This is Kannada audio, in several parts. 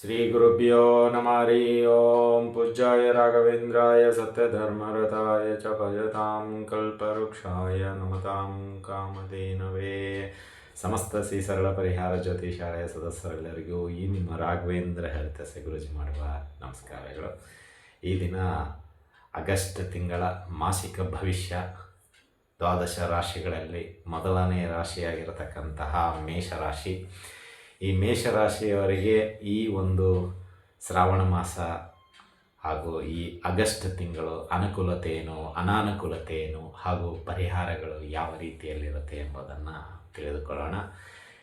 ಶ್ರೀ ಗುರುಭ್ಯೋ ನಮ ಓಂ. ಪೂಜ್ಯಾಯ ರಾಘವೇಂದ್ರಾಯ ಸತ್ಯಧರ್ಮರತಾಯ ಚ ಭಜತಾಂ ಕಲ್ಪವೃಕ್ಷಾಯ ನಮತಾಂ ಕಾಮಧೇನವೇ. ಸಮಸ್ತ ಶ್ರೀ ಸರಳ ಪರಿಹಾರ ಜ್ಯೋತಿಷಾಲೆಯ ಸದಸ್ಯರೆಲ್ಲರಿಗೂ ಈ ನಿಮ್ಮ ರಾಘವೇಂದ್ರ ಹರಿತಸೆ ಗುರುಜಿ ಮಾಡುವ ನಮಸ್ಕಾರಗಳು. ಈ ದಿನ ಆಗಸ್ಟ್ ತಿಂಗಳ ಮಾಸಿಕ ಭವಿಷ್ಯ ದ್ವಾದಶ ರಾಶಿಗಳಲ್ಲಿ ಮೊದಲನೇ ರಾಶಿಯಾಗಿರತಕ್ಕಂತಹ ಮೇಷರಾಶಿ ಈ ಮೇಷರಾಶಿಯವರಿಗೆ ಈ ಒಂದು ಶ್ರಾವಣ ಮಾಸ ಹಾಗೂ ಈ ಆಗಸ್ಟ್ ತಿಂಗಳು ಅನುಕೂಲತೆಯೇನು, ಅನಾನುಕೂಲತೆಯೇನು ಹಾಗೂ ಪರಿಹಾರಗಳು ಯಾವ ರೀತಿಯಲ್ಲಿರುತ್ತೆ ಎಂಬುದನ್ನು ತಿಳಿದುಕೊಳ್ಳೋಣ.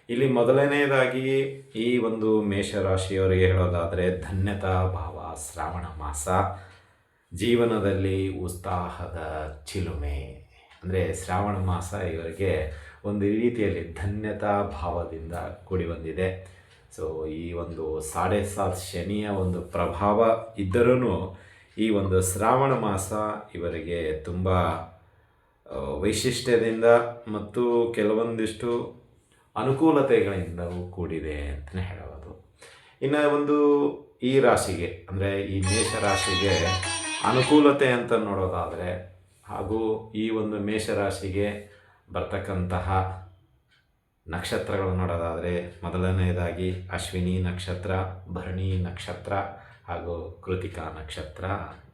ಇಲ್ಲಿ ಮೊದಲನೆಯದಾಗಿ ಈ ಒಂದು ಮೇಷರಾಶಿಯವರಿಗೆ ಹೇಳೋದಾದರೆ ಧನ್ಯತಾ ಭಾವ ಶ್ರಾವಣ ಮಾಸ. ಜೀವನದಲ್ಲಿ ಉತ್ಸಾಹದ ಚಿಲುಮೆ ಅಂದರೆ ಶ್ರಾವಣ ಮಾಸ ಇವರಿಗೆ ಒಂದು ರೀತಿಯಲ್ಲಿ ಧನ್ಯತಾ ಭಾವದಿಂದ ಕೂಡಿ ಬಂದಿದೆ. ಸೊ ಈ ಒಂದು ಸಾಡೆ ಸಾತ್ ಶನಿಯ ಒಂದು ಪ್ರಭಾವ ಇದ್ದರೂ ಈ ಒಂದು ಶ್ರಾವಣ ಮಾಸ ಇವರಿಗೆ ತುಂಬ ವೈಶಿಷ್ಟ್ಯದಿಂದ ಮತ್ತು ಕೆಲವೊಂದಿಷ್ಟು ಅನುಕೂಲತೆಗಳಿಂದಲೂ ಕೂಡಿದೆ ಅಂತಲೇ ಹೇಳಬಹುದು. ಇನ್ನು ಒಂದು ಈ ರಾಶಿಗೆ, ಅಂದರೆ ಈ ಮೇಷ ರಾಶಿಗೆ ಅನುಕೂಲತೆ ಅಂತ ನೋಡೋದಾದರೆ ಹಾಗೂ ಈ ಒಂದು ಮೇಷರಾಶಿಗೆ ಬರ್ತಕ್ಕಂತಹ ನಕ್ಷತ್ರಗಳು ನೋಡೋದಾದರೆ ಮೊದಲನೆಯದಾಗಿ ಅಶ್ವಿನಿ ನಕ್ಷತ್ರ, ಭರಣಿ ನಕ್ಷತ್ರ ಹಾಗೂ ಕೃತಿಕಾ ನಕ್ಷತ್ರ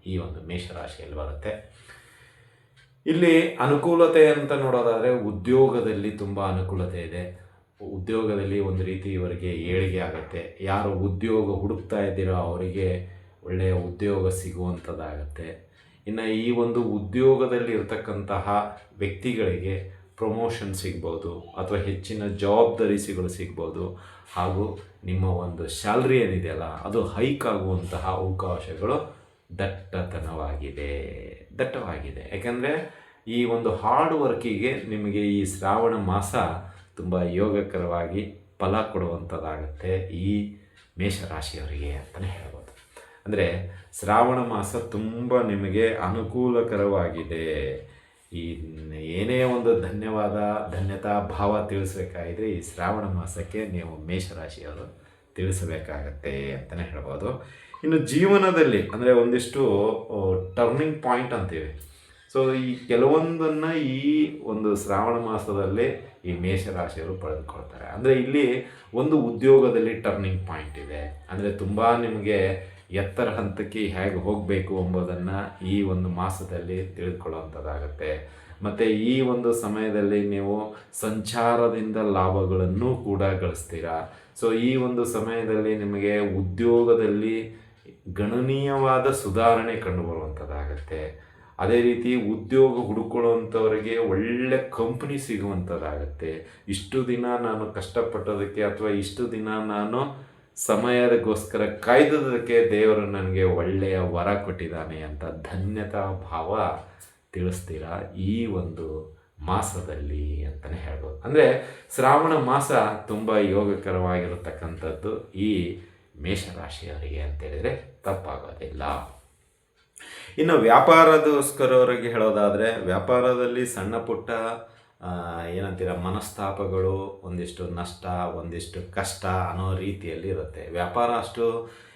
ಈ ಒಂದು ಮೇಷರಾಶಿಯಲ್ಲಿ ಬರುತ್ತೆ. ಇಲ್ಲಿ ಅನುಕೂಲತೆ ಅಂತ ನೋಡೋದಾದರೆ ಉದ್ಯೋಗದಲ್ಲಿ ತುಂಬ ಅನುಕೂಲತೆ ಇದೆ. ಉದ್ಯೋಗದಲ್ಲಿ ಒಂದು ರೀತಿ ಇವರಿಗೆ ಏಳಿಗೆ ಆಗುತ್ತೆ. ಯಾರು ಉದ್ಯೋಗ ಹುಡುಕ್ತಾ ಇದ್ದೀರೋ ಅವರಿಗೆ ಒಳ್ಳೆಯ ಉದ್ಯೋಗ ಸಿಗುವಂಥದ್ದಾಗತ್ತೆ. ಇನ್ನು ಈ ಒಂದು ಉದ್ಯೋಗದಲ್ಲಿ ಇರತಕ್ಕಂತಹ ವ್ಯಕ್ತಿಗಳಿಗೆ ಪ್ರಮೋಷನ್ ಸಿಗ್ಬೋದು ಅಥವಾ ಹೆಚ್ಚಿನ ಜವಾಬ್ದಾರಿಸಿಗಳು ಸಿಗ್ಬೋದು. ಹಾಗೂ ನಿಮ್ಮ ಒಂದು ಸ್ಯಾಲ್ರಿ ಏನಿದೆಯಲ್ಲ ಅದು ಹೈಕ್ ಆಗುವಂತಹ ಅವಕಾಶಗಳು ದಟ್ಟತನವಾಗಿದೆ. ದಟ್ಟವಾಗಿದೆ. ಯಾಕಂದರೆ ಈ ಒಂದು ಹಾರ್ಡ್ ವರ್ಕಿಗೆ ನಿಮಗೆ ಈ ಶ್ರಾವಣ ಮಾಸ ತುಂಬ ಯೋಗಕರವಾಗಿ ಫಲ ಕೊಡುವಂಥದ್ದಾಗುತ್ತೆ ಈ ಮೇಷರಾಶಿಯವರಿಗೆ ಅಂತಲೇ ಹೇಳ್ಬೋದು. ಅಂದರೆ ಶ್ರಾವಣ ಮಾಸ ತುಂಬ ನಿಮಗೆ ಅನುಕೂಲಕರವಾಗಿದೆ. ಈ ಏನೇ ಒಂದು ಧನ್ಯವಾದ, ಧನ್ಯತಾ ಭಾವ ತಿಳಿಸ್ಬೇಕಾಗಿದ್ರೆ ಈ ಶ್ರಾವಣ ಮಾಸಕ್ಕೆ ನೀವು ಮೇಷರಾಶಿಯವರು ತಿಳಿಸಬೇಕಾಗತ್ತೆ ಅಂತಲೇ ಹೇಳ್ಬೋದು. ಇನ್ನು ಜೀವನದಲ್ಲಿ ಅಂದರೆ ಒಂದಿಷ್ಟು ಟರ್ನಿಂಗ್ ಪಾಯಿಂಟ್ ಅಂತೀವಿ. ಸೊ ಈ ಕೆಲವೊಂದನ್ನು ಈ ಒಂದು ಶ್ರಾವಣ ಮಾಸದಲ್ಲಿ ಈ ಮೇಷರಾಶಿಯವರು ಪಡೆದುಕೊಳ್ತಾರೆ. ಅಂದರೆ ಇಲ್ಲಿ ಒಂದು ಉದ್ಯೋಗದಲ್ಲಿ ಟರ್ನಿಂಗ್ ಪಾಯಿಂಟ್ ಇದೆ. ಅಂದರೆ ತುಂಬ ನಿಮಗೆ ಎತ್ತರ ಹಂತಕ್ಕೆ ಹೇಗೆ ಹೋಗಬೇಕು ಎಂಬುದನ್ನು ಈ ಒಂದು ಮಾಸದಲ್ಲಿ ತಿಳಿದುಕೊಳ್ಳುವಂಥದ್ದಾಗತ್ತೆ. ಮತ್ತು ಈ ಒಂದು ಸಮಯದಲ್ಲಿ ನೀವು ಸಂಚಾರದಿಂದ ಲಾಭಗಳನ್ನು ಕೂಡ ಗಳಿಸ್ತೀರಾ? ಸೊ ಈ ಒಂದು ಸಮಯದಲ್ಲಿ ನಿಮಗೆ ಉದ್ಯೋಗದಲ್ಲಿ ಗಣನೀಯವಾದ ಸುಧಾರಣೆ ಕಂಡುಬರುವಂಥದ್ದಾಗತ್ತೆ. ಅದೇ ರೀತಿ ಉದ್ಯೋಗ ಹುಡುಕೊಳ್ಳುವಂಥವರಿಗೆ ಒಳ್ಳೆ ಕಂಪ್ನಿ ಸಿಗುವಂಥದ್ದಾಗತ್ತೆ. ಇಷ್ಟು ದಿನ ನಾನು ಕಷ್ಟಪಟ್ಟೋದಕ್ಕೆ ಅಥವಾ ಇಷ್ಟು ದಿನ ನಾನು ಸಮಯದಗೋಸ್ಕರ ಕಾಯ್ದದಕ್ಕೆ ದೇವರು ನನಗೆ ಒಳ್ಳೆಯ ವರ ಕೊಟ್ಟಿದ್ದಾನೆ ಅಂತ ಧನ್ಯತಾ ಭಾವ ತಿಳಿಸ್ತೀರಾ ಈ ಒಂದು ಮಾಸದಲ್ಲಿ ಅಂತಲೇ ಹೇಳ್ಬೋದು. ಅಂದರೆ ಶ್ರಾವಣ ಮಾಸ ತುಂಬ ಯೋಗಕರವಾಗಿರತಕ್ಕಂಥದ್ದು ಈ ಮೇಷರಾಶಿಯವರಿಗೆ ಅಂತೇಳಿದರೆ ತಪ್ಪಾಗೋದಿಲ್ಲ. ಇನ್ನು ವ್ಯಾಪಾರದೋಸ್ಕರವರಿಗೆ ಹೇಳೋದಾದರೆ ವ್ಯಾಪಾರದಲ್ಲಿ ಸಣ್ಣ ಪುಟ್ಟ ಏನಂತೀರ ಮನಸ್ತಾಪಗಳು, ಒಂದಿಷ್ಟು ನಷ್ಟ, ಒಂದಿಷ್ಟು ಕಷ್ಟ ಅನ್ನೋ ರೀತಿಯಲ್ಲಿ ಇರುತ್ತೆ. ವ್ಯಾಪಾರ ಅಷ್ಟು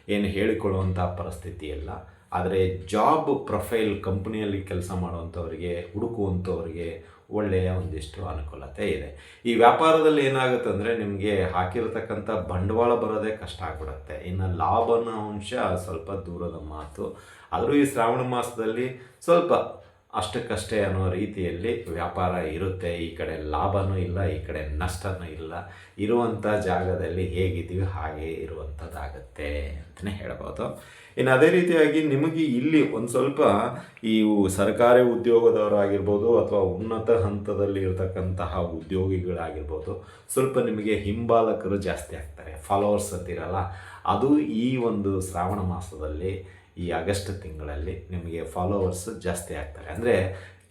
ಏನು ಹೇಳಿಕೊಳ್ಳುವಂಥ ಪರಿಸ್ಥಿತಿ ಇಲ್ಲ. ಆದರೆ ಜಾಬ್ ಪ್ರೊಫೈಲ್ ಕಂಪ್ನಿಯಲ್ಲಿ ಕೆಲಸ ಮಾಡುವಂಥವ್ರಿಗೆ, ಹುಡುಕುವಂಥವ್ರಿಗೆ ಒಳ್ಳೆಯ ಒಂದಿಷ್ಟು ಅನುಕೂಲತೆ ಇದೆ. ಈ ವ್ಯಾಪಾರದಲ್ಲಿ ಏನಾಗುತ್ತೆ ಅಂದರೆ ನಿಮಗೆ ಹಾಕಿರತಕ್ಕಂಥ ಬಂಡವಾಳ ಬರೋದೇ ಕಷ್ಟ ಆಗ್ಬಿಡುತ್ತೆ. ಇನ್ನು ಲಾಭನ ಅಂಶ ಸ್ವಲ್ಪ ದೂರದ ಮಾತು. ಆದರೂ ಈ ಶ್ರಾವಣ ಮಾಸದಲ್ಲಿ ಸ್ವಲ್ಪ ಅಷ್ಟಕ್ಕಷ್ಟೇ ಅನ್ನೋ ರೀತಿಯಲ್ಲಿ ವ್ಯಾಪಾರ ಇರುತ್ತೆ. ಈ ಕಡೆ ಲಾಭವೂ ಇಲ್ಲ, ಈ ಕಡೆ ನಷ್ಟವೂ ಇಲ್ಲ. ಇರುವಂಥ ಜಾಗದಲ್ಲಿ ಹೇಗಿದ್ದೀವಿ, ಹಾಗೆ ಇರುವಂಥದ್ದಾಗತ್ತೆ ಅಂತಲೇ ಹೇಳ್ಬೋದು. ಇನ್ನು ಅದೇ ರೀತಿಯಾಗಿ ನಿಮಗೆ ಇಲ್ಲಿ ಒಂದು ಸ್ವಲ್ಪ ಈ ಸರ್ಕಾರಿ ಉದ್ಯೋಗದವರಾಗಿರ್ಬೋದು ಅಥವಾ ಉನ್ನತ ಹಂತದಲ್ಲಿ ಇರತಕ್ಕಂತಹ ಉದ್ಯೋಗಿಗಳಾಗಿರ್ಬೋದು, ಸ್ವಲ್ಪ ನಿಮಗೆ ಹಿಂಬಾಲಕರು ಜಾಸ್ತಿ ಆಗ್ತಾರೆ. ಫಾಲೋವರ್ಸ್ ಅಂತಿರಲ್ಲ, ಅದು ಈ ಒಂದು ಶ್ರಾವಣ ಮಾಸದಲ್ಲಿ ಈ ಆಗಸ್ಟ್ ತಿಂಗಳಲ್ಲಿ ನಿಮಗೆ ಫಾಲೋವರ್ಸ್ ಜಾಸ್ತಿ ಆಗ್ತಾರೆ. ಅಂದರೆ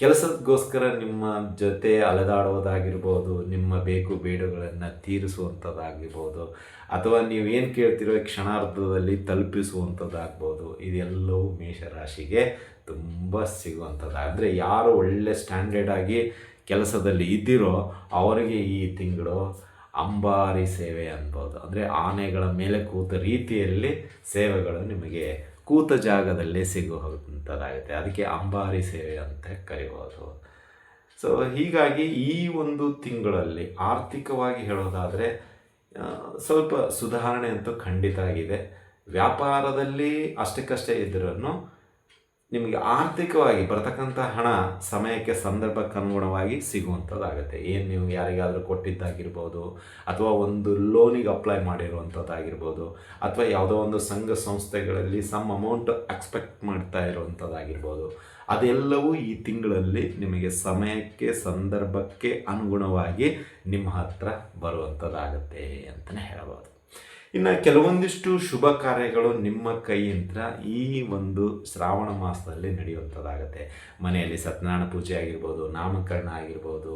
ಕೆಲಸಕ್ಕೋಸ್ಕರ ನಿಮ್ಮ ಜೊತೆ ಅಲೆದಾಡೋದಾಗಿರ್ಬೋದು ನಿಮ್ಮ ಬೇಕು ಬೇಡುಗಳನ್ನು ತೀರಿಸುವಂಥದ್ದಾಗಿರ್ಬೋದು, ಅಥವಾ ನೀವು ಏನು ಕೇಳ್ತಿರೋ ಕ್ಷಣಾರ್ಧದಲ್ಲಿ ತಲುಪಿಸುವಂಥದ್ದಾಗ್ಬೋದು, ಇದೆಲ್ಲವೂ ಮೇಷರಾಶಿಗೆ ತುಂಬ ಸಿಗುವಂಥದ್ದು. ಅಂದರೆ ಯಾರು ಒಳ್ಳೆ ಸ್ಟ್ಯಾಂಡರ್ಡ್ ಆಗಿ ಕೆಲಸದಲ್ಲಿ ಇದ್ದಿರೋ ಅವರಿಗೆ ಈ ತಿಂಗಳು ಅಂಬಾರಿ ಸೇವೆ ಅನ್ಬೋದು. ಅಂದರೆ ಆನೆಗಳ ಮೇಲೆ ಕೂತ ರೀತಿಯಲ್ಲಿ ಸೇವೆಗಳು ನಿಮಗೆ ಕೂತ ಜಾಗದಲ್ಲೇ ಸಿಗುವಂಥದ್ದಾಗುತ್ತೆ. ಅದಕ್ಕೆ ಅಂಬಾರಿ ಸೇವೆ ಅಂತ ಕರಿಬೋದು. ಸೊ ಹೀಗಾಗಿ ಈ ಒಂದು ತಿಂಗಳಲ್ಲಿ ಆರ್ಥಿಕವಾಗಿ ಹೇಳೋದಾದರೆ ಸ್ವಲ್ಪ ಸುಧಾರಣೆ ಅಂತೂ ಖಂಡಿತ ಆಗಿದೆ. ವ್ಯಾಪಾರದಲ್ಲಿ ಅಷ್ಟಕ್ಕಷ್ಟೇ ಇದ್ರೂ ನಿಮಗೆ ಆರ್ಥಿಕವಾಗಿ ಬರತಕ್ಕಂಥ ಹಣ ಸಮಯಕ್ಕೆ ಸಂದರ್ಭಕ್ಕೆ ಅನುಗುಣವಾಗಿ ಸಿಗುವಂಥದ್ದಾಗುತ್ತೆ. ಏನು ನೀವು ಯಾರಿಗಾದರೂ ಕೊಟ್ಟಿದ್ದಾಗಿರ್ಬೋದು, ಅಥವಾ ಒಂದು ಲೋನಿಗೆ ಅಪ್ಲೈ ಮಾಡಿರುವಂಥದ್ದಾಗಿರ್ಬೋದು, ಅಥವಾ ಯಾವುದೋ ಒಂದು ಸಂಘ ಸಂಸ್ಥೆಗಳಲ್ಲಿ ಸಮ್ ಅಮೌಂಟ್ ಎಕ್ಸ್ಪೆಕ್ಟ್ ಮಾಡ್ತಾ ಇರುವಂಥದ್ದಾಗಿರ್ಬೋದು, ಅದೆಲ್ಲವೂ ಈ ತಿಂಗಳಲ್ಲಿ ನಿಮಗೆ ಸಮಯಕ್ಕೆ, ಸಂದರ್ಭಕ್ಕೆ ಅನುಗುಣವಾಗಿ ನಿಮ್ಮ ಹತ್ರ ಬರುವಂಥದ್ದಾಗುತ್ತೆ ಅಂತಲೇ ಹೇಳ್ಬೋದು. ಇನ್ನು ಕೆಲವೊಂದಿಷ್ಟು ಶುಭ ಕಾರ್ಯಗಳು ನಿಮ್ಮ ಕೈಯಿಂದ ಈ ಒಂದು ಶ್ರಾವಣ ಮಾಸದಲ್ಲಿ ನಡೆಯುವಂಥದ್ದಾಗತ್ತೆ. ಮನೆಯಲ್ಲಿ ಸತ್ಯನಾರಾಯಣ ಪೂಜೆ ಆಗಿರ್ಬೋದು, ನಾಮಕರಣ ಆಗಿರ್ಬೋದು,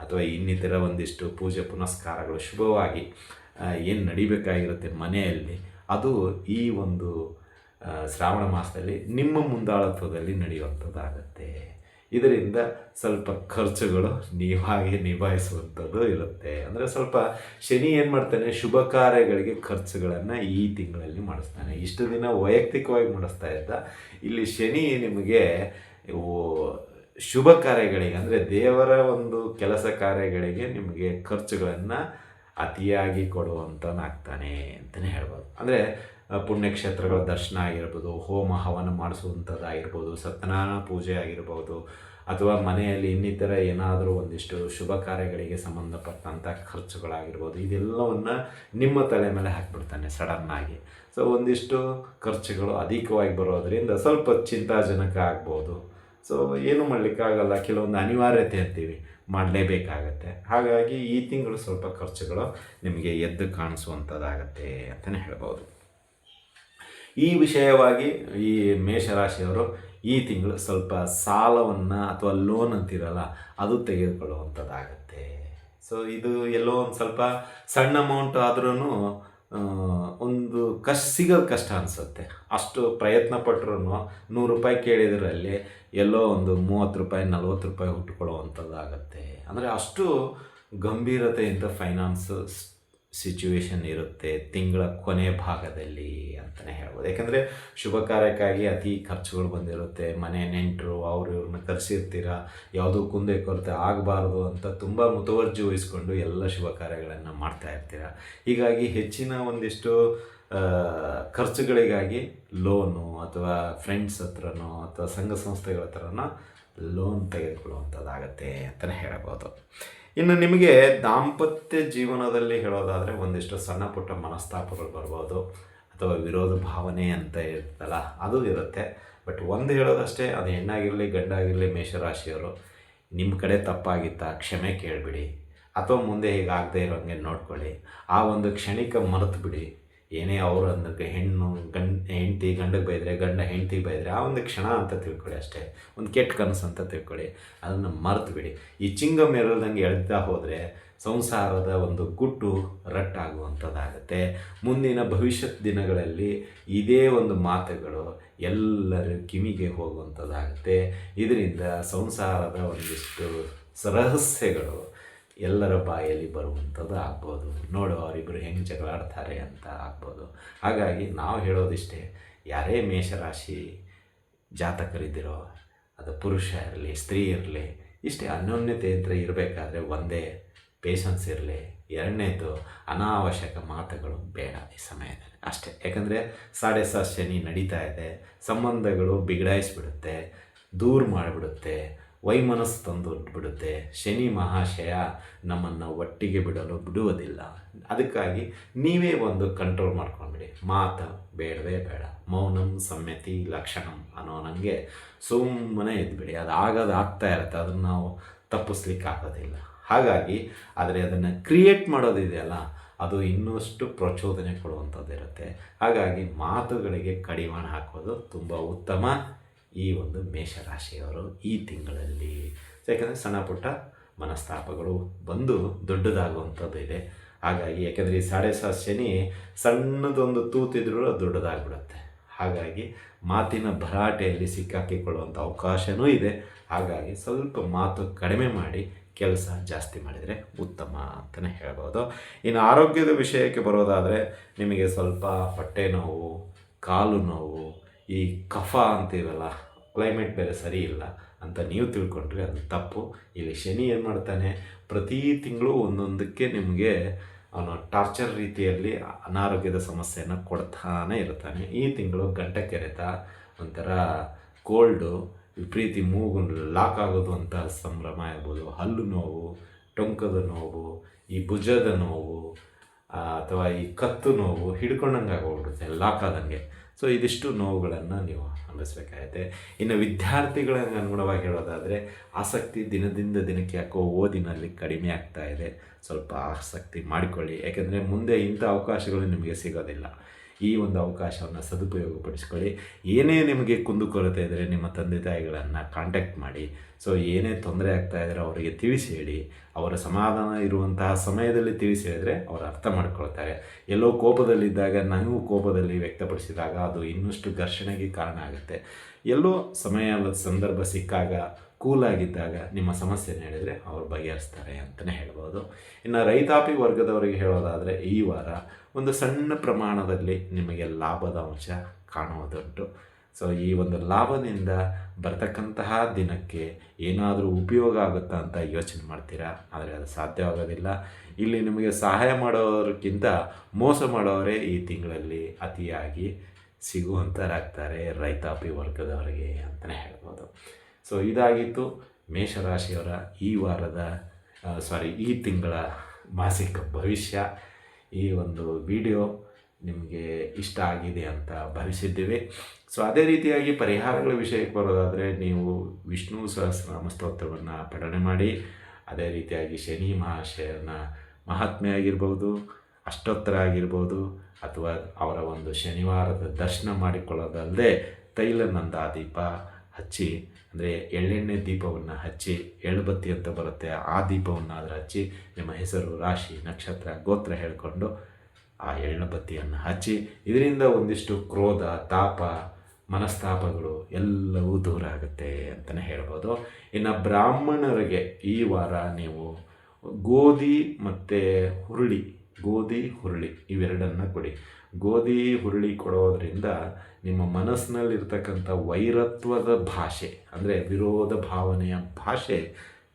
ಅಥವಾ ಇನ್ನಿತರ ಒಂದಿಷ್ಟು ಪೂಜೆ ಪುನಸ್ಕಾರಗಳು ಶುಭವಾಗಿ ಏನು ನಡಿಬೇಕಾಗಿರುತ್ತೆ ಮನೆಯಲ್ಲಿ, ಅದು ಈ ಒಂದು ಶ್ರಾವಣ ಮಾಸದಲ್ಲಿ ನಿಮ್ಮ ಮುಂದಾಳತ್ವದಲ್ಲಿ ನಡೆಯುವಂಥದ್ದಾಗತ್ತೆ. ಇದರಿಂದ ಸ್ವಲ್ಪ ಖರ್ಚುಗಳು ನೀವಾಗಿ ನಿಭಾಯಿಸುವಂಥದ್ದು ಇರುತ್ತೆ. ಅಂದರೆ ಸ್ವಲ್ಪ ಶನಿ ಏನು ಮಾಡ್ತಾನೆ, ಶುಭ ಕಾರ್ಯಗಳಿಗೆ ಖರ್ಚುಗಳನ್ನು ಈ ತಿಂಗಳಲ್ಲಿ ಮಾಡಿಸ್ತಾನೆ. ಇಷ್ಟು ದಿನ ವೈಯಕ್ತಿಕವಾಗಿ ಮಾಡಿಸ್ತಾ ಇದ್ದ, ಇಲ್ಲಿ ಶನಿ ನಿಮಗೆ ಶುಭ ಕಾರ್ಯಗಳಿಗೆ, ಅಂದರೆ ದೇವರ ಒಂದು ಕೆಲಸ ಕಾರ್ಯಗಳಿಗೆ ನಿಮಗೆ ಖರ್ಚುಗಳನ್ನು ಅತಿಯಾಗಿ ಕೊಡುವಂತನಾಗ್ತಾನೆ ಅಂತಲೇ ಹೇಳ್ಬೋದು. ಅಂದರೆ ಪುಣ್ಯಕ್ಷೇತ್ರಗಳ ದರ್ಶನ ಆಗಿರ್ಬೋದು, ಹೋಮ ಹವನ ಮಾಡಿಸುವಂಥದ್ದಾಗಿರ್ಬೋದು, ಸತ್ಯನಾರಾಯಣ ಪೂಜೆ ಆಗಿರ್ಬೋದು, ಅಥವಾ ಮನೆಯಲ್ಲಿ ಇನ್ನಿತರ ಏನಾದರೂ ಒಂದಿಷ್ಟು ಶುಭ ಕಾರ್ಯಗಳಿಗೆ ಸಂಬಂಧಪಟ್ಟಂಥ ಖರ್ಚುಗಳಾಗಿರ್ಬೋದು, ಇದೆಲ್ಲವನ್ನು ನಿಮ್ಮ ತಲೆ ಮೇಲೆ ಹಾಕ್ಬಿಡ್ತಾನೆ ಸಡನ್ನಾಗಿ ಸೊ ಒಂದಿಷ್ಟು ಖರ್ಚುಗಳು ಅಧಿಕವಾಗಿ ಬರೋದರಿಂದ ಸ್ವಲ್ಪ ಚಿಂತಾಜನಕ ಆಗ್ಬೋದು. ಸೊ ಏನು ಮಾಡಲಿಕ್ಕಾಗಲ್ಲ, ಕೆಲವೊಂದು ಅನಿವಾರ್ಯತೆ ಅಂತೀವಿ, ಮಾಡಲೇಬೇಕಾಗತ್ತೆ. ಹಾಗಾಗಿ ಈ ತಿಂಗಳು ಸ್ವಲ್ಪ ಖರ್ಚುಗಳು ನಿಮಗೆ ಎದ್ದು ಕಾಣಿಸುವಂಥದ್ದಾಗತ್ತೆ ಅಂತಲೇ ಹೇಳ್ಬೋದು. ಈ ವಿಷಯವಾಗಿ ಈ ಮೇಷರಾಶಿಯವರು ಈ ತಿಂಗಳು ಸ್ವಲ್ಪ ಸಾಲವನ್ನು ಅಥವಾ ಲೋನ್ ಅಂತಿರಲ್ಲ, ಅದು ತೆಗೆದುಕೊಳ್ಳುವಂಥದ್ದಾಗತ್ತೆ. ಸೊ ಇದು ಎಲ್ಲೋ ಒಂದು ಸ್ವಲ್ಪ ಸಣ್ಣ ಅಮೌಂಟ್ ಆದ್ರೂ ಒಂದು ಕಷ್ಟ ಸಿಗೋದು ಕಷ್ಟ ಅನಿಸುತ್ತೆ. ಅಷ್ಟು ಪ್ರಯತ್ನ ಪಟ್ಟರು ನೂರು ರೂಪಾಯಿ ಕೇಳಿದ್ರಲ್ಲಿ ಎಲ್ಲೋ ಒಂದು ಮೂವತ್ತು ರೂಪಾಯಿ, ನಲ್ವತ್ತು ರೂಪಾಯಿ ಹುಟ್ಟುಕೊಳ್ಳುವಂಥದ್ದಾಗತ್ತೆ ಅಂದರೆ ಅಷ್ಟು ಗಂಭೀರತೆಯಿಂದ ಫೈನಾನ್ಸ್ ಸಿಚುವೇಶನ್ ಇರುತ್ತೆ ತಿಂಗಳ ಕೊನೆ ಭಾಗದಲ್ಲಿ ಅಂತಲೇ ಹೇಳ್ಬೋದು. ಯಾಕಂದರೆ ಶುಭ ಕಾರ್ಯಕ್ಕಾಗಿ ಅತಿ ಖರ್ಚುಗಳು ಬಂದಿರುತ್ತೆ, ಮನೆ ನೆಂಟರು, ಅವರು ಇವ್ರನ್ನ ಕರೆಸಿರ್ತೀರ, ಯಾವುದೂ ಕುಂದೆ ಕೊರತೆ ಆಗಬಾರ್ದು ಅಂತ ತುಂಬ ಮುತುವರ್ಜಿ ವಹಿಸ್ಕೊಂಡು ಎಲ್ಲ ಶುಭ ಕಾರ್ಯಗಳನ್ನು ಮಾಡ್ತಾ ಇರ್ತೀರ. ಹೀಗಾಗಿ ಹೆಚ್ಚಿನ ಒಂದಿಷ್ಟು ಖರ್ಚುಗಳಿಗಾಗಿ ಲೋನು ಅಥವಾ ಫ್ರೆಂಡ್ಸ್ ಹತ್ರನೋ ಅಥವಾ ಸಂಘ ಸಂಸ್ಥೆಗಳ ಹತ್ರನೋ ಲೋನ್ ತೆಗೆದುಕೊಳ್ಳುವಂಥದ್ದಾಗತ್ತೆ ಅಂತಲೇ ಹೇಳಬಹುದು ಇನ್ನು ನಿಮಗೆ ದಾಂಪತ್ಯ ಜೀವನದಲ್ಲಿ ಹೇಳೋದಾದರೆ ಒಂದಿಷ್ಟು ಸಣ್ಣ ಪುಟ್ಟ ಮನಸ್ತಾಪಗಳು ಬರ್ಬೋದು ಅಥವಾ ವಿರೋಧ ಭಾವನೆ ಅಂತ ಇರ್ತಲ್ಲ ಅದು ಇರುತ್ತೆ. ಬಟ್ ಒಂದು ಹೇಳೋದಷ್ಟೇ, ಅದು ಹೆಣ್ಣಾಗಿರಲಿ, ಗಂಡಾಗಿರಲಿ, ಮೇಷರಾಶಿಯವರು, ನಿಮ್ಮ ಕಡೆ ತಪ್ಪಾಗಿತ್ತ ಕ್ಷಮೆ ಕೇಳಿಬಿಡಿ. ಅಥವಾ ಮುಂದೆ ಹೀಗಾಗದೇ ಇರೋಂಗೆ ನೋಡ್ಕೊಳ್ಳಿ. ಆ ಒಂದು ಕ್ಷಣಿಕ ಮರೆತು ಬಿಡಿ. ಏನೇ ಅವರು ಅಂದಕ್ಕೆ ಹೆಣ್ಣು, ಗಂಡ, ಹೆಂಡ್ತಿ, ಗಂಡಗೆ ಬೈದರೆ ಗಂಡ ಹೆಂಡ್ತಿಗೆ ಬೈದರೆ ಆ ಒಂದು ಕ್ಷಣ ಅಂತ ತಿಳ್ಕೊಳ್ಳಿ ಅಷ್ಟೇ. ಒಂದು ಕೆಟ್ಟ ಕನಸು ಅಂತ ತಿಳ್ಕೊಳ್ಳಿ. ಅದನ್ನು ಮರೆತು ಬಿಡಿ ಈ ಚಿಂಗ ಇರಲ್ದಂಗೆ ಎಳ್ತಾ ಹೋದರೆ ಸಂಸಾರದ ಒಂದು ಗುಟ್ಟು ರಟ್ಟಾಗುವಂಥದ್ದಾಗುತ್ತೆ. ಮುಂದಿನ ಭವಿಷ್ಯದ ದಿನಗಳಲ್ಲಿ ಇದೇ ಒಂದು ಮಾತುಗಳು ಎಲ್ಲರ ಕಿವಿಗೆ ಹೋಗುವಂಥದ್ದಾಗುತ್ತೆ. ಇದರಿಂದ ಸಂಸಾರದ ಒಂದಿಷ್ಟು ರಹಸ್ಯಗಳು ಎಲ್ಲರ ಬಾಯಲ್ಲಿ ಬರುವಂಥದ್ದು ಆಗ್ಬೋದು. ನೋಡು ಅವರಿಬ್ಬರು ಹೆಂಗೆ ಜಗಳಾಡ್ತಾರೆ ಅಂತ ಆಗ್ಬೋದು. ಹಾಗಾಗಿ ನಾವು ಹೇಳೋದಿಷ್ಟೇ, ಯಾರೇ ಮೇಷರಾಶಿ ಜಾತಕರಿದ್ದಿರೋ, ಅದು ಪುರುಷ ಇರಲಿ, ಸ್ತ್ರೀ ಇರಲಿ, ಇಷ್ಟೇ ಅನ್ಯೋನ್ಯತೆ ಅಂತ ಇರಬೇಕಾದ್ರೆ ಒಂದೇ ಪೇಷನ್ಸ್ ಇರಲಿ. ಎರಡನೇದು, ಅನಾವಶ್ಯಕ ಮಾತುಗಳು ಬೇಡ ಈ ಸಮಯದಲ್ಲಿ. ಅಷ್ಟೇ. ಯಾಕಂದರೆ ಸಾಡೆ ಸಾ ಶನಿ ನಡೀತಾ ಇದೆ, ಸಂಬಂಧಗಳು ಬಿಗಡಾಯಿಸ್ಬಿಡುತ್ತೆ, ದೂರ ಮಾಡಿಬಿಡುತ್ತೆ ವೈಮನಸ್ಸು ತಂದು ಬಿಡುತ್ತೆ ಶನಿ ಮಹಾಶಯ ನಮ್ಮನ್ನು ಒಟ್ಟಿಗೆ ಬಿಡಲು ಬಿಡುವುದಿಲ್ಲ. ಅದಕ್ಕಾಗಿ ನೀವೇ ಒಂದು ಕಂಟ್ರೋಲ್ ಮಾಡ್ಕೊಂಡ್ಬಿಡಿ. ಮಾತು ಬೇಡವೇ ಬೇಡ. ಮೌನಂ ಸಮ್ಯತಿ ಲಕ್ಷಣಂ ಅನ್ನೋ ನನಗೆ ಸುಮ್ಮನೆ ಇದ್ಬಿಡಿ. ಅದು ಆಗೋದು ಆಗ್ತಾ ಇರುತ್ತೆ. ಅದನ್ನು ನಾವು ತಪ್ಪಿಸ್ಲಿಕ್ಕೆ ಆಗೋದಿಲ್ಲ ಹಾಗಾಗಿ ಆದರೆ ಅದನ್ನು ಕ್ರಿಯೇಟ್ ಮಾಡೋದಿದೆಯಲ್ಲ, ಅದು ಇನ್ನಷ್ಟು ಪ್ರಚೋದನೆ ಕೊಡುವಂಥದ್ದು ಇರುತ್ತೆ ಹಾಗಾಗಿ ಮಾತುಗಳಿಗೆ ಕಡಿವಾಣ ಹಾಕೋದು ತುಂಬ ಉತ್ತಮ ಈ ಒಂದು ಮೇಷರಾಶಿಯವರು ಈ ತಿಂಗಳಲ್ಲಿ. ಯಾಕೆಂದರೆ ಸಣ್ಣ ಪುಟ್ಟ ಮನಸ್ತಾಪಗಳು ಬಂದು ದೊಡ್ಡದಾಗುವಂಥದ್ದು ಇದೆ. ಹಾಗಾಗಿ ಯಾಕೆಂದರೆ ಈ ಸಾಡೆ ಸಾ ಶನಿ ಸಣ್ಣದೊಂದು ತೂತಿದ್ರೂ ದೊಡ್ಡದಾಗ್ಬಿಡುತ್ತೆ. ಹಾಗಾಗಿ ಮಾತಿನ ಭರಾಟೆಯಲ್ಲಿ ಸಿಕ್ಕಾಕಿಕೊಳ್ಳುವಂಥ ಅವಕಾಶವೂ ಇದೆ. ಹಾಗಾಗಿ ಸ್ವಲ್ಪ ಮಾತು ಕಡಿಮೆ ಮಾಡಿ ಕೆಲಸ ಜಾಸ್ತಿ ಮಾಡಿದರೆ ಉತ್ತಮ ಅಂತಲೇ ಹೇಳ್ಬೋದು. ಇನ್ನು ಆರೋಗ್ಯದ ವಿಷಯಕ್ಕೆ ಬರೋದಾದರೆ ನಿಮಗೆ ಸ್ವಲ್ಪ ಹೊಟ್ಟೆ ನೋವು, ಕಾಲು ನೋವು ಈ ಕಫ ಅಂತೀವಲ್ಲ ಕ್ಲೈಮೇಟ್ ಬೇರೆ ಸರಿ ಇಲ್ಲ ಅಂತ ನೀವು ತಿಳ್ಕೊಂಡ್ರೆ ಅದು ತಪ್ಪು. ಇಲ್ಲಿ ಶನಿ ಏನು ಮಾಡ್ತಾನೆ, ಪ್ರತಿ ತಿಂಗಳು ಒಂದೊಂದಕ್ಕೆ ನಿಮಗೆ ಅವನು ಟಾರ್ಚರ್ ರೀತಿಯಲ್ಲಿ ಅನಾರೋಗ್ಯದ ಸಮಸ್ಯೆಯನ್ನು ಕೊಡ್ತಾನೆ ಇರ್ತಾನೆ. ಈ ತಿಂಗಳು ಗಂಟೆ ಕೆರೆತ, ಒಂಥರ ಕೋಲ್ಡು, ವಿಪರೀತಿ ಮೂಗು ಲಾಕ್ ಆಗೋದು ಅಂತ ಸಂಭ್ರಮ ಇರ್ಬೋದು. ಹಲ್ಲು ನೋವು, ಟೊಂಕದ ನೋವು, ಈ ಭುಜದ ನೋವು ಅಥವಾ ಈ ಕತ್ತು ನೋವು ಹಿಡ್ಕೊಂಡಂಗೆ ಆಗೋಗ್ಬಿಡುತ್ತೆ, ಲಾಕ್ ಆದಂಗೆ. ಸೊ ಇದಿಷ್ಟು ನೋವುಗಳನ್ನು ನೀವು ಅನುಭವಿಸ್ಬೇಕಾಗತ್ತೆ. ಇನ್ನು ವಿದ್ಯಾರ್ಥಿಗಳಿಗೆ ಅನುಗುಣವಾಗಿ ಹೇಳೋದಾದರೆ, ಆಸಕ್ತಿ ದಿನದಿಂದ ದಿನಕ್ಕೆ ಯಾಕೋ ಓದಿನಲ್ಲಿ ಕಡಿಮೆ ಆಗ್ತಾ ಇದೆ. ಸ್ವಲ್ಪ ಆಸಕ್ತಿ ಮಾಡಿಕೊಳ್ಳಿ. ಯಾಕೆಂದರೆ ಮುಂದೆ ಇಂಥ ಅವಕಾಶಗಳು ನಿಮಗೆ ಸಿಗೋದಿಲ್ಲ. ಈ ಒಂದು ಅವಕಾಶವನ್ನು ಸದುಪಯೋಗಪಡಿಸ್ಕೊಳ್ಳಿ. ಏನೇ ನಿಮಗೆ ಕುಂದುಕೊರತೆ ಇದ್ದರೆ ನಿಮ್ಮ ತಂದೆ ತಾಯಿಗಳನ್ನು ಕಾಂಟ್ಯಾಕ್ಟ್ ಮಾಡಿ. ಸೊ ಏನೇ ತೊಂದರೆ ಆಗ್ತಾ ಇದ್ದರೆ ಅವರಿಗೆ ತಿಳಿಸಿ ಹೇಳಿ. ಅವರ ಸಮಾಧಾನ ಇರುವಂತಹ ಸಮಯದಲ್ಲಿ ತಿಳಿಸಿ ಹೇಳಿದರೆ ಅವರು ಅರ್ಥ ಮಾಡ್ಕೊಳ್ತಾರೆ. ಎಲ್ಲೋ ಕೋಪದಲ್ಲಿದ್ದಾಗ ನನಗೂ ಕೋಪದಲ್ಲಿ ವ್ಯಕ್ತಪಡಿಸಿದಾಗ ಅದು ಇನ್ನಷ್ಟು ಘರ್ಷಣೆಗೆ ಕಾರಣ ಆಗುತ್ತೆ. ಎಲ್ಲೋ ಸಮಯ ಸಂದರ್ಭ ಸಿಕ್ಕಾಗ ಕೂಲಾಗಿದ್ದಾಗ ನಿಮ್ಮ ಸಮಸ್ಯೆನ ಹೇಳಿದರೆ ಅವರು ಬಗೆಹರಿಸ್ತಾರೆ ಅಂತಲೇ ಹೇಳ್ಬೋದು. ಇನ್ನು ರೈತಾಪಿ ವರ್ಗದವರಿಗೆ ಹೇಳೋದಾದರೆ ಈ ವಾರ ಒಂದು ಸಣ್ಣ ಪ್ರಮಾಣದಲ್ಲಿ ನಿಮಗೆ ಲಾಭದ ಅಂಶ ಕಾಣುವುದುಂಟು. ಸೊ ಈ ಒಂದು ಲಾಭದಿಂದ ಬರ್ತಕ್ಕಂತಹ ದಿನಕ್ಕೆ ಏನಾದರೂ ಉಪಯೋಗ ಆಗುತ್ತಾ ಅಂತ ಯೋಚನೆ ಮಾಡ್ತೀರಾ? ಆದರೆ ಅದು ಸಾಧ್ಯವಾಗೋದಿಲ್ಲ ಇಲ್ಲಿ ನಿಮಗೆ ಸಹಾಯ ಮಾಡೋದಕ್ಕಿಂತ ಮೋಸ ಮಾಡೋರೇ ಈ ತಿಂಗಳಲ್ಲಿ ಅತಿಯಾಗಿ ಸಿಗುವಂಥರಾಗ್ತಾರೆ ರೈತಾಪಿ ವರ್ಗದವರಿಗೆ ಅಂತಲೇ ಹೇಳ್ಬೋದು. ಸೊ ಇದಾಗಿತ್ತು ಮೇಷರಾಶಿಯವರ ಈ ವಾರದ ಸಾರಿ ಈ ತಿಂಗಳ ಮಾಸಿಕ ಭವಿಷ್ಯ. ಈ ಒಂದು ವಿಡಿಯೋ ನಿಮಗೆ ಇಷ್ಟ ಆಗಿದೆ ಅಂತ ಭಾವಿಸಿದ್ದೇವೆ. ಸೊ ಅದೇ ರೀತಿಯಾಗಿ ಪರಿಹಾರಗಳ ವಿಷಯಕ್ಕೆ ಬರೋದಾದರೆ ನೀವು ವಿಷ್ಣು ಸಹಸ್ರನಾಮ ಸ್ತೋತ್ರವನ್ನು ಪಠಣೆ ಮಾಡಿ. ಅದೇ ರೀತಿಯಾಗಿ ಶನಿ ಮಹಾಶಯನ ಮಹಾತ್ಮೆ ಆಗಿರ್ಬೋದು, ಅಷ್ಟೋತ್ತರ ಆಗಿರ್ಬೋದು, ಅಥವಾ ಅವರ ಒಂದು ಶನಿವಾರದ ದರ್ಶನ ಮಾಡಿಕೊಳ್ಳೋದಲ್ಲದೆ ತೈಲನಂದ ದೀಪ ಹಚ್ಚಿ ಅಂದರೆ ಎಳ್ಳೆಣ್ಣೆ ದೀಪವನ್ನು ಹಚ್ಚಿ ಎಳ್ಳುಬತ್ತಿ ಅಂತ ಬರುತ್ತೆ, ಆ ದೀಪವನ್ನು ಅದರ ಹಚ್ಚಿ ನಿಮ್ಮ ಹೆಸರು, ರಾಶಿ, ನಕ್ಷತ್ರ, ಗೋತ್ರ ಹೇಳಿಕೊಂಡು ಆ ಎಳ್ಳುಬತ್ತಿಯನ್ನು ಹಚ್ಚಿ, ಇದರಿಂದ ಒಂದಿಷ್ಟು ಕ್ರೋಧ, ತಾಪ, ಮನಸ್ತಾಪಗಳು ಎಲ್ಲವೂ ದೂರ ಆಗುತ್ತೆ ಅಂತಲೇ ಹೇಳ್ಬೋದು. ಇನ್ನು ಬ್ರಾಹ್ಮಣರಿಗೆ ಈ ವಾರ ನೀವು ಗೋಧಿ ಮತ್ತು ಹುರುಳಿ ಗೋಧಿ, ಹುರುಳಿ ಇವೆರಡನ್ನು ಕೊಡಿ. ಗೋಧಿ, ಹುರುಳಿ ಕೊಡೋದ್ರಿಂದ ನಿಮ್ಮ ಮನಸ್ಸಿನಲ್ಲಿರ್ತಕ್ಕಂಥ ವೈರತ್ವದ ಭಾಷೆ, ಅಂದರೆ ವಿರೋಧ ಭಾವನೆಯ ಭಾಷೆ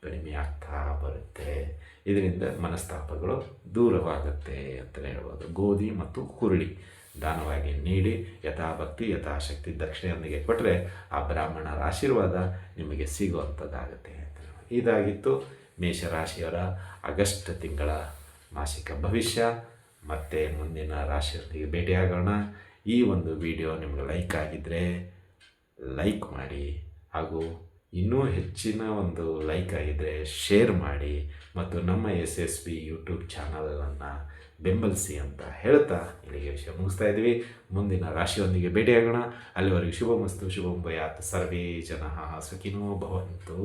ಕಡಿಮೆ ಆಗ್ತಾ ಬರುತ್ತೆ. ಇದರಿಂದ ಮನಸ್ತಾಪಗಳು ದೂರವಾಗುತ್ತೆ ಅಂತಲೇ ಹೇಳ್ಬೋದು. ಗೋಧಿ ಮತ್ತು ಹುರುಳಿ ದಾನವಾಗಿ ನೀಡಿ ಯಥಾಭಕ್ತಿ, ಯಥಾಶಕ್ತಿ, ದಕ್ಷಿಣೆಯೊಂದಿಗೆ ಕೊಟ್ಟರೆ ಆ ಬ್ರಾಹ್ಮಣರ ಆಶೀರ್ವಾದ ನಿಮಗೆ ಸಿಗುವಂಥದ್ದಾಗುತ್ತೆ ಅಂತ ಇದಾಗಿತ್ತು ಮೇಷರಾಶಿಯವರ ಆಗಸ್ಟ್ ತಿಂಗಳ ಮಾಸಿಕ ಭವಿಷ್ಯ ಮತ್ತು ಮುಂದಿನ ರಾಶಿಯೊಂದಿಗೆ ಭೇಟಿಯಾಗೋಣ. ಈ ಒಂದು ವಿಡಿಯೋ ನಿಮಗೆ ಲೈಕ್ ಆಗಿದ್ದರೆ ಲೈಕ್ ಮಾಡಿ ಹಾಗೂ ಇನ್ನೂ ಹೆಚ್ಚಿನ ಒಂದು ಲೈಕ್ ಆಗಿದ್ದರೆ ಶೇರ್ ಮಾಡಿ ಮತ್ತು ನಮ್ಮ ಎಸ್ ಎಸ್ ಬಿ ಯೂಟ್ಯೂಬ್ ಚಾನಲನ್ನು ಬೆಂಬಲಿಸಿ ಅಂತ ಹೇಳ್ತಾ ಇಲ್ಲಿಗೆ ವಿಷಯ ಮುಗಿಸ್ತಾ ಇದ್ದೀವಿ. ಮುಂದಿನ ರಾಶಿಯೊಂದಿಗೆ ಭೇಟಿಯಾಗೋಣ. ಅಲ್ಲಿವರೆಗೆ ಶುಭಮಸ್ತು, ಶುಭಂ ಭಯಾತ್ ಸರ್ವೇ ಜನ ಸುಖಿನೋ ಭವಂತು.